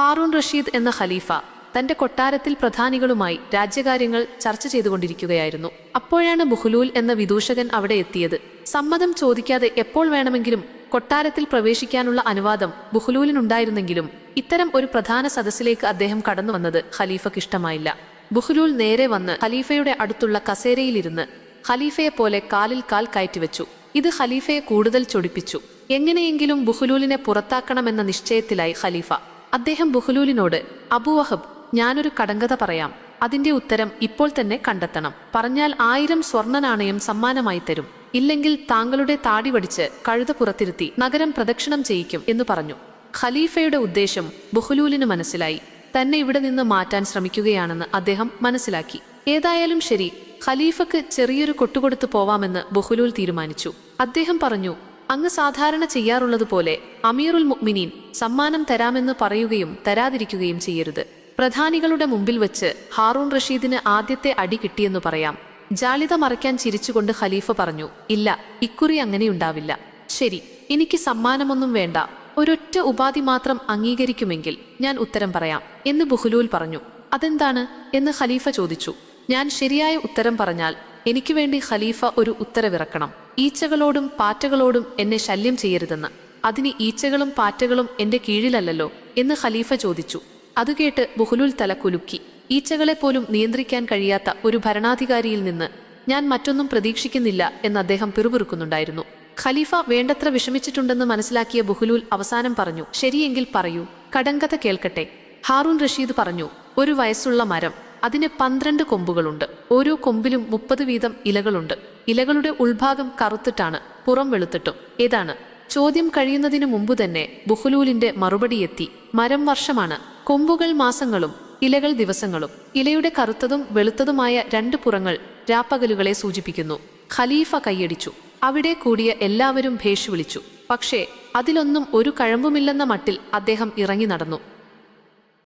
ഹാറൂൺ റഷീദ് എന്ന ഖലീഫ തന്റെ കൊട്ടാരത്തിൽ പ്രധാനികളുമായി രാജ്യകാര്യങ്ങൾ ചർച്ച ചെയ്തുകൊണ്ടിരിക്കുകയായിരുന്നു. അപ്പോഴാണ് ബുഹ്ലൂൽ എന്ന വിദൂഷകൻ അവിടെ എത്തിയത്. സമ്മതം ചോദിക്കാതെ എപ്പോൾ വേണമെങ്കിലും കൊട്ടാരത്തിൽ പ്രവേശിക്കാനുള്ള അനുവാദം ബുഹ്ലൂലിനുണ്ടായിരുന്നെങ്കിലും ഇത്തരം ഒരു പ്രധാന സദസ്സിലേക്ക് അദ്ദേഹം കടന്നു വന്നത് ഖലീഫയ്ക്ക് ഇഷ്ടമായില്ല ബുഹ്ലൂൽ നേരെ വന്ന് ഖലീഫയുടെ അടുത്തുള്ള കസേരയിലിരുന്ന് ഖലീഫയെ പോലെ കാലിൽ കാൽ കയറ്റിവെച്ചു. ഇത് ഖലീഫയെ കൂടുതൽ ചൊടിപ്പിച്ചു. എങ്ങനെയെങ്കിലും ബുഹ്ലൂലിനെ പുറത്താക്കണമെന്ന നിശ്ചയത്തിലായി ഖലീഫ. അദ്ദേഹം ബുഹലൂലിനോട് അബുവഹബ് ഞാനൊരു കടങ്കഥ പറയാം. അതിന്റെ ഉത്തരം ഇപ്പോൾ തന്നെ കണ്ടെത്തണം. പറഞ്ഞാൽ ആയിരം സ്വർണ നാണയം സമ്മാനമായി തരും. ഇല്ലെങ്കിൽ താങ്കളുടെ താടി വടിച്ച് കഴുത പുറത്തിരുത്തി നഗരം പ്രദക്ഷിണം ചെയ്യിക്കും എന്ന് പറഞ്ഞു. ഖലീഫയുടെ ഉദ്ദേശം ബുഹലൂലിന് മനസ്സിലായി. തന്നെ ഇവിടെ നിന്ന് മാറ്റാൻ ശ്രമിക്കുകയാണെന്ന് അദ്ദേഹം മനസ്സിലാക്കി. ഏതായാലും ശരി ഖലീഫക്ക് ചെറിയൊരു കൊട്ടുകൊടുത്തു പോവാമെന്ന് ബുഹുലൂൽ തീരുമാനിച്ചു. അദ്ദേഹം പറഞ്ഞു അങ്ങ് സാധാരണ ചെയ്യാറുള്ളതുപോലെ അമീറുൽ മുക്മിനീൻ സമ്മാനം തരാമെന്ന് പറയുകയും തരാതിരിക്കുകയും ചെയ്യരുത്. പ്രധാനികളുടെ മുമ്പിൽ വെച്ച് ഹാറൂൺ റഷീദിന് ആദ്യത്തെ അടി കിട്ടിയെന്ന് പറയാം. ജാളിത മറയ്ക്കാൻ ചിരിച്ചുകൊണ്ട് ഖലീഫ പറഞ്ഞു ഇല്ല ഇക്കുറി അങ്ങനെയുണ്ടാവില്ല ശരി എനിക്ക് സമ്മാനമൊന്നും വേണ്ട. ഒരൊറ്റ ഉപാധി മാത്രം അംഗീകരിക്കുമെങ്കിൽ ഞാൻ ഉത്തരം പറയാം എന്ന് ബുഹ്ലൂൽ പറഞ്ഞു. അതെന്താണ്? എന്ന് ഖലീഫ ചോദിച്ചു. ഞാൻ ശരിയായ ഉത്തരം പറഞ്ഞാൽ എനിക്ക് വേണ്ടി ഖലീഫ ഒരു ഉത്തരവിറക്കണം. ഈച്ചകളോടും പാറ്റകളോടും എന്നെ ശല്യം ചെയ്യരുതെന്ന്. അതിന് ഈച്ചകളും പാറ്റകളും എന്റെ കീഴിലല്ലല്ലോ എന്ന് ഖലീഫ ചോദിച്ചു. അത് കേട്ട് ബുഹുലുൽ തല കുലുക്കി. ഈച്ചകളെ പോലും നിയന്ത്രിക്കാൻ കഴിയാത്ത ഒരു ഭരണാധികാരിയിൽ നിന്ന് ഞാൻ മറ്റൊന്നും പ്രതീക്ഷിക്കുന്നില്ല എന്ന് അദ്ദേഹം പിറുപിറുക്കുന്നുണ്ടായിരുന്നു. ഖലീഫ വേണ്ടത്ര വിഷമിച്ചിട്ടുണ്ടെന്ന് മനസ്സിലാക്കിയ ബുഹുലൂൽ അവസാനം പറഞ്ഞു. ശരിയെങ്കിൽ പറയൂ. കടങ്കഥ കേൾക്കട്ടെ. ഹാറൂൺ റഷീദ് പറഞ്ഞു ഒരു വയസ്സുള്ള മരം. അതിന് പന്ത്രണ്ട് കൊമ്പുകളുണ്ട്. ഓരോ കൊമ്പിലും മുപ്പത് വീതം ഇലകളുണ്ട്. ഇലകളുടെ ഉൾഭാഗം കറുത്തിട്ടാണ് പുറം വെളുത്തിട്ടും. ഏതാണ്? ചോദ്യം കഴിയുന്നതിനു മുമ്പ് തന്നെ ബുഹുലൂലിന്റെ മറുപടി എത്തി. മരം വർഷമാണ്. കൊമ്പുകൾ മാസങ്ങളും ഇലകൾ ദിവസങ്ങളും. ഇലയുടെ കറുത്തതും വെളുത്തതുമായ രണ്ട് പുറങ്ങൾ രാപ്പകലുകളെ സൂചിപ്പിക്കുന്നു. ഖലീഫ കൈയടിച്ചു. അവിടെ കൂടിയ എല്ലാവരും ഭേഷ് വിളിച്ചു. പക്ഷേ അതിലൊന്നും ഒരു കഴമ്പുമില്ലെന്ന മട്ടിൽ അദ്ദേഹം ഇറങ്ങി നടന്നു.